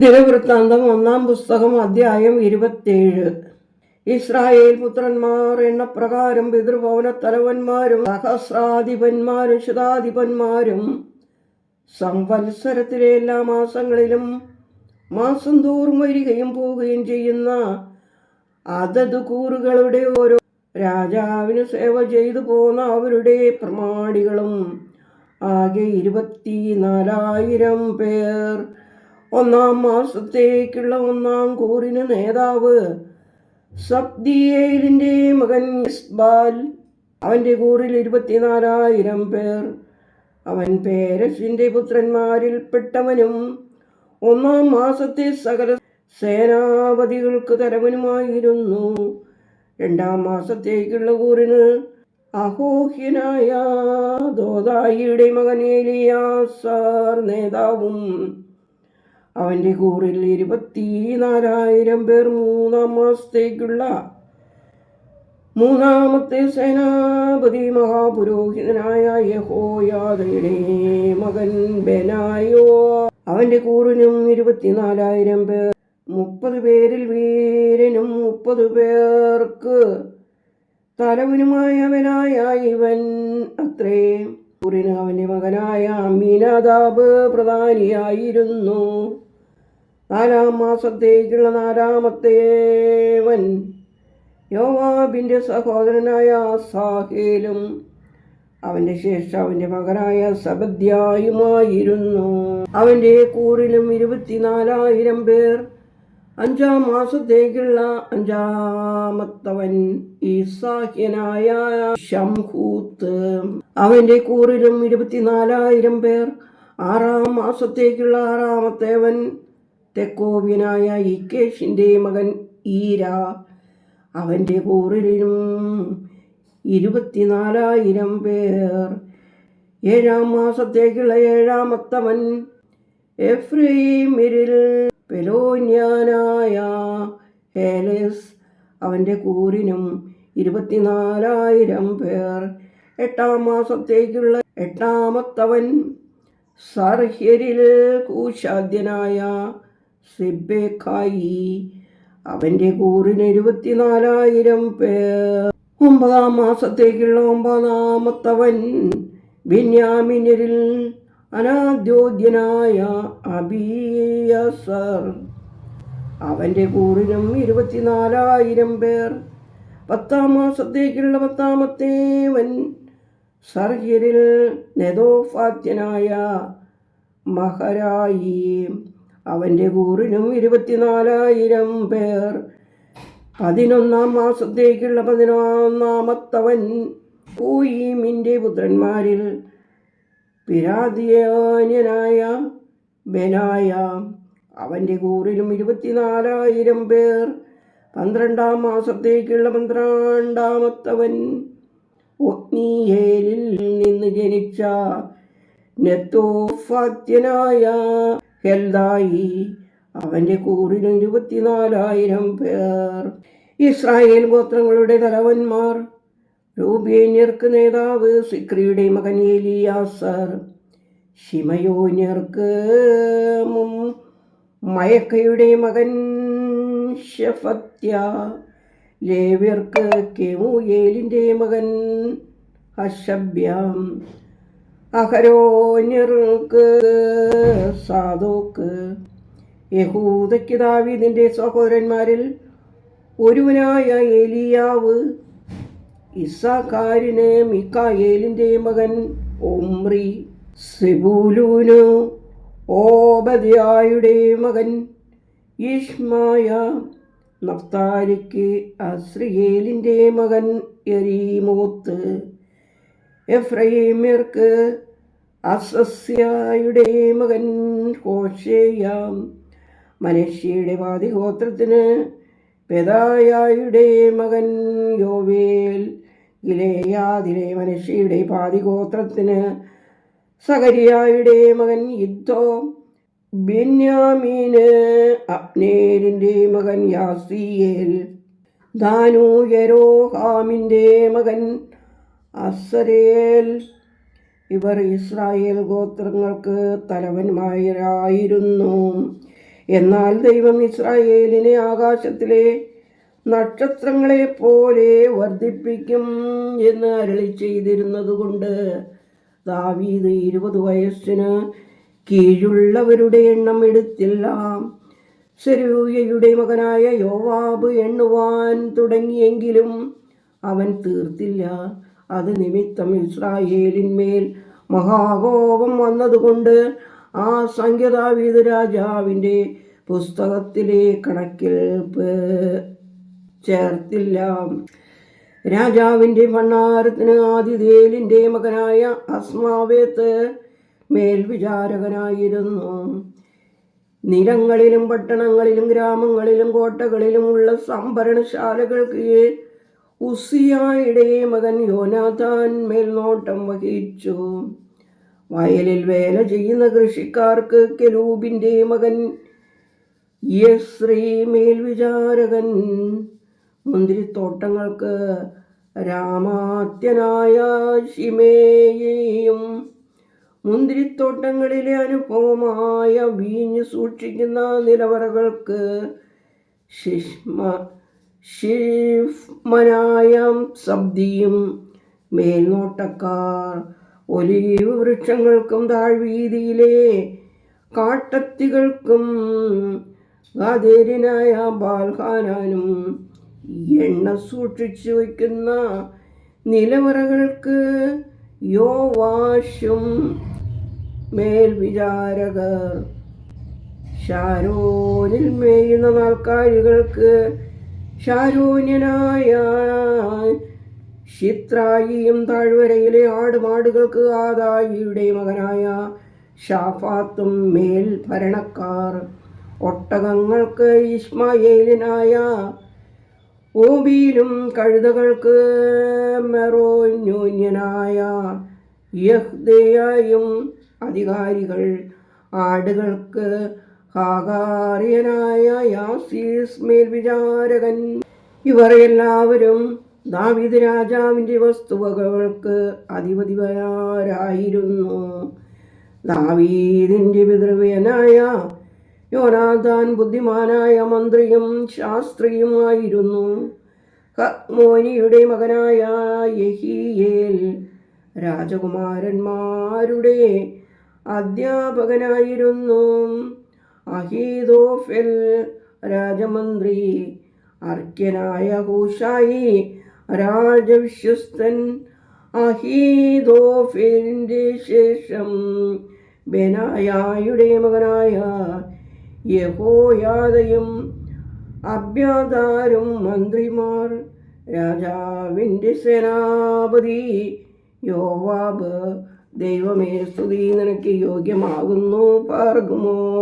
ദിനവൃത്താന്തം ഒന്നാം പുസ്തകം അധ്യായം ഇരുപത്തേഴ് ഇസ്രായേൽ പുത്രന്മാർ എണ്ണപ്രകാരം പിതൃഭവന തലവന്മാരും സഹസ്രാധിപന്മാരും ശതാധിപന്മാരും സംവത്സരത്തിലെ എല്ലാ മാസങ്ങളിലും മാസം തോറും വരികയും പോവുകയും ചെയ്യുന്ന അതത് കൂറുകളുടെ ഓരോ രാജാവിന് സേവ ചെയ്തു പോന്ന അവരുടെ പ്രമാണികളും ആകെ ഇരുപത്തി നാലായിരം പേർ. ഒന്നാം മാസത്തേക്കുള്ള ഒന്നാം കൂറിന് നേതാവ് സബ്ദിയേലിന്റെ മകൻ ഇസ്ബാൽ. അവന്റെ കൂറിൽ ഇരുപത്തിനാലായിരം പേർ. അവൻ പേരസിന്റെ പുത്രന്മാരിൽപ്പെട്ടവനും ഒന്നാം മാസത്തെ സകല സേനാപതികൾക്ക് തലവനുമായിരുന്നു രണ്ടാം മാസത്തേക്കുള്ള കൂറിന് അഹോഹ്യനായ ദോതായിയുടെ മകൻ നേതാവും അവന്റെ കൂറിൽ ഇരുപത്തി നാലായിരം പേർ മൂന്നാം മാസത്തേക്കുള്ള മൂന്നാമത്തെ സേനാപതി മഹാപുരോഹിതനായ യഹോയാദയുടെ മകൻ ബെനായോ. അവന്റെ കൂറിനും ഇരുപത്തിനാലായിരം പേർ മുപ്പത് പേരിൽ വീരനും മുപ്പത് പേർക്ക് തലവനുമായവനായ ഇവൻ അത്രേ. കൂറിന് അവന്റെ മകനായ അമീനാദാബ് പ്രധാനിയായിരുന്നു. നാലാം മാസത്തേക്കുള്ള നാലാമത്തേവൻ യോവാബിന്റെ സഹോദരനായ സാഹേലും അവന്റെ ശേഷം അവന്റെ മകനായ സബദ്യായുമായിരുന്നു. അവന്റെ കൂറിലും ഇരുപത്തിനാലായിരം പേർ അഞ്ചാം മാസത്തേക്കുള്ള അഞ്ചാമത്തവൻ ഈസാഹ്യനായ ഷംഹൂത്ത് അവന്റെ കൂറിലും ഇരുപത്തിനാലായിരം പേർ ആറാം മാസത്തേക്കുള്ള ആറാമത്തേവൻ തെക്കോവ്യനായ ഇക്കേഷിന്റെ മകൻ ഈര. അവന്റെ കൂറിലും ഇരുപത്തിനാലായിരം പേർ. ഏഴാം മാസത്തേക്കുള്ള ഏഴാമത്തവൻ എഫ്രീമിരിൽ പെലോന്യാനായ ഹേലസ്. അവന്റെ കൂറിനും ഇരുപത്തിനാലായിരം പേർ. എട്ടാം മാസത്തേക്കുള്ള എട്ടാമത്തവൻ സർഹ്യരിൽ കൂശാദ്യനായ സിബേക്കായി. അവന്റെ കൂറിന് ഇരുപത്തിനാലായിരം പേർ. ഒമ്പതാം മാസത്തേക്കുള്ള ഒമ്പതാമത്തവൻ ബിന്യാമിനിൽ അനാദ്യോദ്യനായ അബിയസർ. അവന്റെ കൂറിനും ഇരുപത്തിനാലായിരം പേർ. പത്താം മാസത്തേക്കുള്ള പത്താമത്തേവൻ സർഹിരിൽ നെതോഫാത്യനായ മഹരായി. അവന്റെ കൂറിനും ഇരുപത്തിനാലായിരം പേർ. പതിനൊന്നാം മാസത്തേക്കുള്ള പതിനൊന്നാമത്തവൻ ഊയിമിന്റെ പുത്രന്മാരിൽ പിരാതിയാന്യനായ ബെനായ. അവന്റെ കൂറിലും ഇരുപത്തിനാലായിരം പേർ. പന്ത്രണ്ടാം മാസത്തേക്കുള്ള പന്ത്രണ്ടാമത്തവൻ ഒത്നീയേലിൽ നിന്ന് ജനിച്ച നെത്തോഫാത്യനായ ഹെൽദായി അവന്റെ കൂറിലും ഇരുപത്തിനാലായിരം പേർ. ഇസ്രായേൽ ഗോത്രങ്ങളുടെ തലവന്മാർ. രൂപേന്യർക്ക് നേതാവ് സിക്രിയുടെ മകൻ ഏലിയാസർ ഷിമയോന്യർക്ക് മയക്കയുടെ മകൻ ഷഫത്യ ലേവ്യർക്ക് കെമുയേലിന്റെ മകൻ ഹഷബ്യം അഹരോന്യർക്ക് സാധോക്ക് യഹൂദയ്ക്ക് ദാവീദിന്റെ സഹോദരന്മാരിൽ ഒരുവനായ ഏലിയാവ് ഇസാക്കാരിന് മിക്കായേലിന്റെ മകൻ ഒമ്രി സെബൂലൂന് ഓബദിയായുടെ മകൻ ഇഷ്മായ നഫ്താലിക്ക് അസ്രിയേലിന്റെ മകൻ എരീമോത്ത് എഫ്രൈമ്യർക്ക് അസസ്യായുടെ മകൻ ഹോഷേയാം മനുഷ്യയുടെ വാദിഗോത്രത്തിന് പെതായായുടെ മകൻ യോവേൽ. ഗിലേയാദിലെ മനുഷ്യയുടെ പാതിഗോത്രത്തിന് സകരിയായുടെ മകൻ യുദ്ധോ ബെന്യാമീന് അപ്നേരിന്റെ മകൻ യാസിയേൽ. ദാനു യരോഹാമിന്റെ മകൻ അസരേൽ. ഇവർ ഇസ്രായേൽ ഗോത്രങ്ങൾക്ക് തലവന്മാരായിരുന്നു. എന്നാൽ ദൈവം ഇസ്രായേലിനെ ആകാശത്തിലെ നക്ഷത്രങ്ങളെ പോലെ വർദ്ധിപ്പിക്കും എന്ന് അരളി ചെയ്തിരുന്നതുകൊണ്ട് ദാവീദ് ഇരുപത് വയസ്സിന് കീഴുള്ളവരുടെ എണ്ണം എടുത്തില്ല. സെരൂയയുടെ മകനായ യോവാബ് എണ്ണുവാൻ തുടങ്ങിയെങ്കിലും അവൻ തീർത്തില്ല. അത് നിമിത്തം ഇസ്രായേലിന്മേൽ മഹാകോപം വന്നതുകൊണ്ട് ആ സംഖ്യ രാജാവിന്റെ പുസ്തകത്തിലെ കണക്കിൽ ചേർത്തില്ല. രാജാവിന്റെ ഭണ്ണാരത്തിന് ആദിദേലിന്റെ മകനായ അസ്മാവേത്ത് മേൽവിചാരകനായിരുന്നു. നിരങ്ങളിലും പട്ടണങ്ങളിലും ഗ്രാമങ്ങളിലും കോട്ടകളിലുമുള്ള സംഭരണശാലകൾക്ക് ഉസിയായുടെ മകൻ യോനാഥാൻ മേൽനോട്ടം വഹിച്ചു. വയലിൽ വേല ചെയ്യുന്ന കൃഷിക്കാർക്ക് കെലൂബിന്റെ മകൻ യശ്രീ മേൽവിചാരകൻ. മുന്തിരിത്തോട്ടങ്ങൾക്ക് രാമാത്യനായ ശിമേയെയും മുന്തിരിത്തോട്ടങ്ങളിലെ അനുഭവമായ വീഞ്ഞ് സൂക്ഷിക്കുന്ന നിലവറകൾക്ക് ശിഷ്മ ഷിഫ്മനായ സബ്ദിയും മേൽനോട്ടക്കാർ ഒലീവ് വൃക്ഷങ്ങൾക്കും താഴ്വീതിയിലെ കാട്ടത്തികൾക്കും ഗാദേരിനായ ബാൽഹാനാനും എണ്ണ സൂക്ഷിച്ചു വയ്ക്കുന്ന നിലവറകൾക്ക് യോവാശും മേൽവിചാരകർ. ഷാരോനിൽ മേയുന്ന നാൽക്കാലികൾക്ക് ഷാരോന്യനായ ഷിത്രായിയും താഴ്വരയിലെ ആടുമാടുകൾക്ക് ആദായിയുടെ മകനായ ഷാഫാത്തും മേൽ ഭരണക്കാർ. ഒട്ടകങ്ങൾക്ക് ഇസ്മായേലിനായ ഓബിയിലും കഴുതകൾക്ക് മെറോന്യൂന്യനായ യഹ്ദയായും അധികാരികൾ ആടുകൾക്ക് ഹാഗാറിയനായ യാസീസ് മേൽവിചാരകൻ. ഇവർ എല്ലാവരും ദാവിദ് രാജാവിന്റെ വസ്തുവകകൾക്ക് അധിപതിമാരായിരുന്നു. ദാവീദിന്റെ പിതൃവ്യനായ യോനാഥാൻ ബുദ്ധിമാനായ മന്ത്രിയും ശാസ്ത്രിയുമായിരുന്നു. മോനിയുടെ മകനായ യഹിയേൽ രാജകുമാരന്മാരുടെ അധ്യാപകനായിരുന്നു. അഹീദോഫെൽ രാജമന്ത്രി അർക്യനായ ഹൂഷായി രാജവിശ്വസ്തൻ അഹീദോഫെലിന്റെ ശേഷം ബെനായായുടെ മകനായ യഹോയാദയും അഭ്യാതാരും മന്ത്രിമാർ രാജാവിന്റെ സേനാപതി യോവാബ് ദൈവമേ സ്തുതി നിനക്ക് യോഗ്യമാകുന്നു പാർഗുമോർ